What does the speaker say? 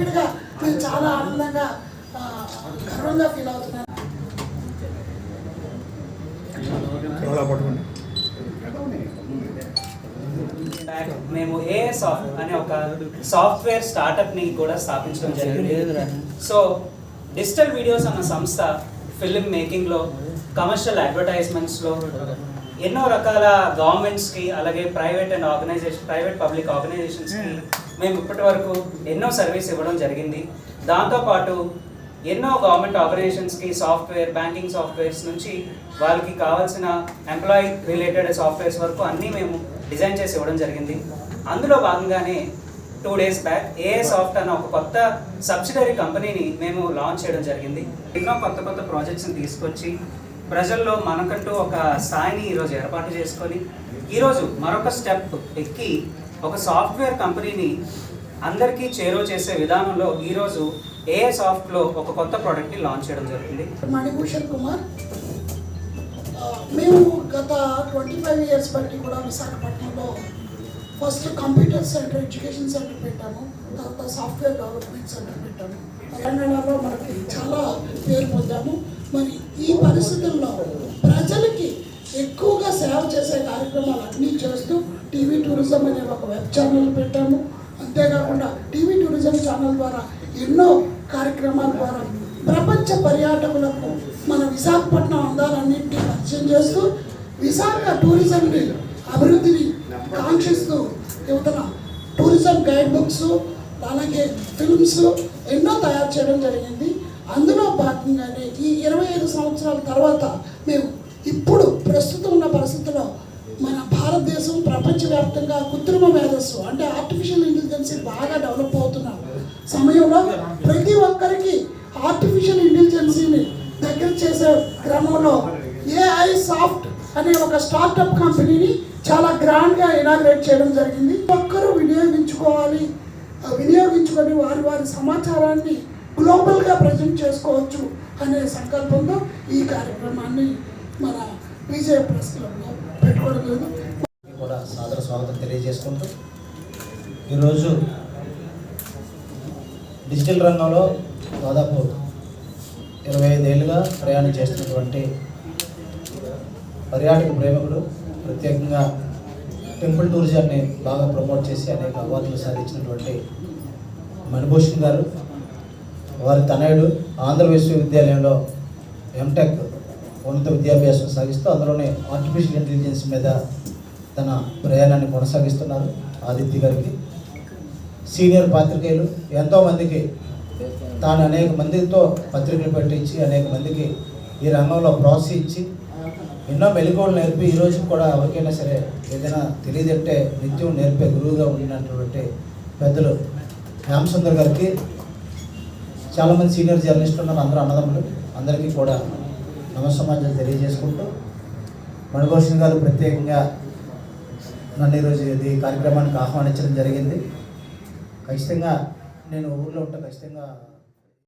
హ్యాపీగా నేను చాలా ఆనందంగా గర్వంగా ఫీల్ అవుతున్నాను. మేము ఏ సాఫ్ట్వేర్ అనే ఒక సాఫ్ట్వేర్ స్టార్టప్ని కూడా స్థాపించడం జరిగింది. సో డిజిటల్ వీడియోస్ అన్న సంస్థ ఫిల్మ్ మేకింగ్లో కమర్షియల్ అడ్వర్టైజ్మెంట్స్లో ఎన్నో రకాల గవర్నమెంట్స్కి అలాగే private and organization private public ఆర్గనైజేషన్స్కి మేము ఇప్పటి వరకు ఎన్నో సర్వీస్ ఇవ్వడం జరిగింది. దాంతోపాటు ఎన్నో గవర్నమెంట్ ఆర్గనైజేషన్స్కి సాఫ్ట్వేర్ బ్యాంకింగ్ సాఫ్ట్వేర్స్ నుంచి వాళ్ళకి కావాల్సిన ఎంప్లాయీ రిలేటెడ్ సాఫ్ట్వేర్స్ వరకు అన్నీ మేము డిజైన్ చేసి ఇవ్వడం జరిగింది. అందులో భాగంగానే two days back A A soft అన్న ఒక కొత్త సబ్సిడరీ కంపెనీని మేము లాంచ్ చేయడం జరిగింది. ఎన్నో కొత్త కొత్త ప్రాజెక్ట్స్ని తీసుకొచ్చి ప్రజల్లో మనకంటూ ఒక స్థాయిని ఈరోజు ఏర్పాటు చేసుకొని ఈరోజు మరొక స్టెప్ ఎక్కి ఒక సాఫ్ట్వేర్ కంపెనీని అందరికీ చేరువ చేసే విధానంలో ఈరోజు ఏఏ సాఫ్ట్లో ఒక కొత్త ప్రోడక్ట్ని లాంచ్ చేయడం జరిగింది మణిభూషణ్ కుమార్ మేము గత ట్వంటీ ఫైవ్ ఇయర్స్ బట్టి కూడా విశాఖపట్నంలో first computer centre education centre పెట్టాము. తర్వాత సాఫ్ట్వేర్ డెవలప్మెంట్ సెంటర్ పెట్టాము. తెలంగాణలో మనకి చాలా పేరు పొందాము. మరి పరిస్థితుల్లో ప్రజలకి ఎక్కువగా సేవ చేసే కార్యక్రమాలు అన్నీ చేస్తూ టీవీ టూరిజం అనే ఒక వెబ్ ఛానల్ పెట్టాము. అంతేకాకుండా టీవీ టూరిజం ఛానల్ ద్వారా ఎన్నో కార్యక్రమాల ద్వారా ప్రపంచ పర్యాటకులకు మన విశాఖపట్నం అందాలన్నింటినీ పరిచయం చేస్తూ విశాఖ టూరిజంని అభివృద్ధిని కాంక్షిస్తూ యువతన టూరిజం గైడ్ బుక్స్ అలాగే ఫిల్మ్స్ ఎన్నో తయారు చేయడం జరిగింది. అందులో భాగంగానే ఈ ఇరవై ఐదు సంవత్సరాల తర్వాత మేము ఇప్పుడు ప్రస్తుతం ఉన్న పరిస్థితుల్లో మన భారతదేశం ప్రపంచవ్యాప్తంగా కృత్రిమ మేధస్సు అంటే ఆర్టిఫిషియల్ ఇంటెలిజెన్స్ బాగా డెవలప్ అవుతున్న సమయంలో ప్రతి ఒక్కరికి ఆర్టిఫిషియల్ ఇంటెలిజెన్సీని దగ్గర చేసే క్రమంలో ఏఐ సాఫ్ట్ అనే ఒక స్టార్టప్ కంపెనీని చాలా గ్రాండ్గా ఇనాగ్రేట్ చేయడం జరిగింది. ఒక్కరూ వినియోగించుకోవాలి వినియోగించుకొని వారి వారి సమాచారాన్ని గ్లోబల్గా ప్రజెంట్ చేసుకోవచ్చు అనే సంకల్పంతో ఈ కార్యక్రమాన్ని మన బీజేపీ ప్రెస్ క్లబ్లో పెట్టుకోవడం జరిగింది కూడా సాదర స్వాగతం తెలియజేసుకుంటూ ఈరోజు డిజిటల్ రంగంలో దాదాపు ఇరవై ఐదేళ్ళుగా ప్రయాణం చేస్తున్నటువంటి పర్యాటక ప్రేమికుడు ప్రత్యేకంగా టెంపుల్ టూరిజాన్ని బాగా ప్రమోట్ చేసి అనేక అవార్డులు సాధించినటువంటి మణిభూషణ్ గారు. వారి తనయుడు ఆంధ్ర విశ్వవిద్యాలయంలో ఎంటెక్ ఉన్నత విద్యాభ్యాసం సాగిస్తూ అందులోనే ఆర్టిఫిషియల్ ఇంటెలిజెన్స్ మీద తన ప్రయాణాన్ని కొనసాగిస్తున్నారు ఆదిత్య గారికి. సీనియర్ పాత్రికేయులు ఎంతోమందికి తాను అనేక మందితో పత్రికలు పెట్టించి అనేక మందికి ఈ రంగంలో ప్రోత్సహించి ఎన్నో మెలకువలు నేర్పి ఈ రోజు కూడా ఎవరికైనా సరే ఏదైనా తెలియదంటే నిత్యం నేర్పే గురువుగా ఉన్నటువంటి పెద్దలు రామసుందర్ గారికి చాలామంది సీనియర్ జర్నలిస్టులు ఉన్నారు అందరూ అన్నదమ్ములు. అందరికీ కూడా నమస్సమాజాలు తెలియజేసుకుంటూ మణిభూషణ్ గారు ప్రత్యేకంగా నన్ను ఈరోజు ఇది కార్యక్రమానికి ఆహ్వానించడం జరిగింది. ఖచ్చితంగా నేను ఊర్లో ఉంటే ఖచ్చితంగా